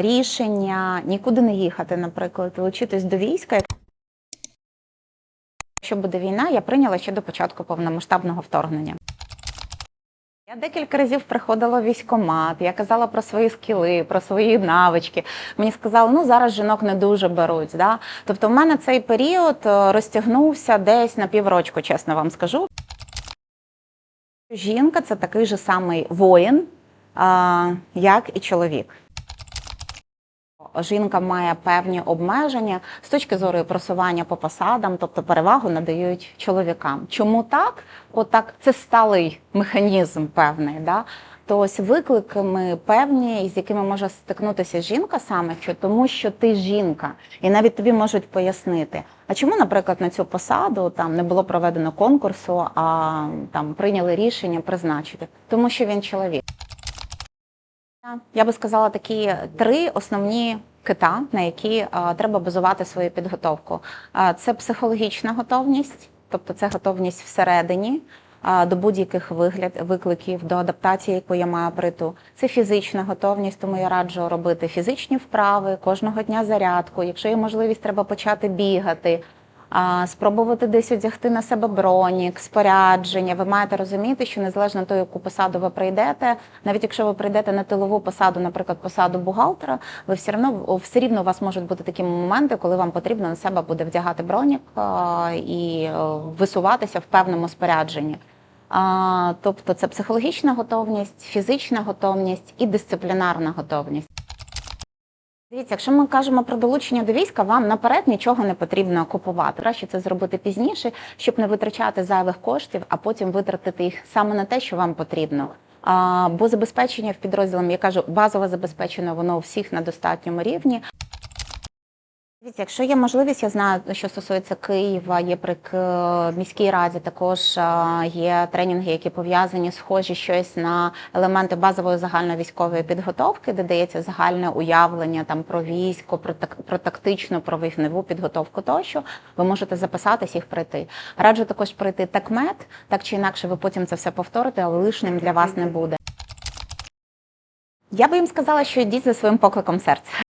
Рішення нікуди не їхати, наприклад, долучитись до війська. Якщо буде війна, я прийняла ще до початку повномасштабного вторгнення. Я декілька разів приходила в військкомат, я казала про свої скіли, про свої навички. Мені сказали, ну зараз жінок не дуже беруть. Да? Тобто, в мене цей період е, розтягнувся десь на піврочку, чесно вам скажу. Жінка це такий же самий воїн, як і чоловік. Жінка має певні обмеження з точки зору просування по посадам, тобто перевагу надають чоловікам. Чому так? Отак, це сталий механізм певний. Да? То ось викликами певні, з якими може стикнутися жінка саме, що тому що ти жінка, і навіть тобі можуть пояснити, а чому, наприклад, на цю посаду там не було проведено конкурсу, а там прийняли рішення призначити, тому що він чоловік. Я би сказала такі три основні кита, на які а, треба базувати свою підготовку. А, це психологічна готовність, тобто це готовність всередині а, до будь-яких вигляд, викликів, до адаптації, яку я маю приту. Це фізична готовність, тому я раджу робити фізичні вправи, кожного дня зарядку. Якщо є можливість, треба почати бігати. Спробувати десь одягти на себе бронік, спорядження. Ви маєте розуміти, що незалежно того, яку посаду ви прийдете, навіть якщо ви прийдете на тилову посаду, наприклад, посаду бухгалтера, ви все одно все рівно у вас можуть бути такі моменти, коли вам потрібно на себе буде вдягати бронік і е, висуватися в певному спорядженні. Тобто це психологічна готовність, фізична готовність і дисциплінарна готовність. Дивіться, якщо ми кажемо про долучення до війська, вам наперед нічого не потрібно купувати. Краще це зробити пізніше, щоб не витрачати зайвих коштів, а потім витратити їх саме на те, що вам потрібно. А, бо забезпечення в підрозділам, я кажу, базове забезпечено воно у всіх на достатньому рівні. Дивіться, якщо є можливість, я знаю, що стосується Києва, є при міській раді, також є тренінги, які пов'язані схожі щось на елементи базової загальновійськової підготовки, де дається загальне уявлення там про військо, про так про тактичну, про вогневу підготовку тощо. Ви можете записатись їх прийти. Раджу також прийти такмет, так чи інакше, ви потім це все повторите, але лишнім для вас не буде. Я би їм сказала, що йдіть за своїм покликом серця.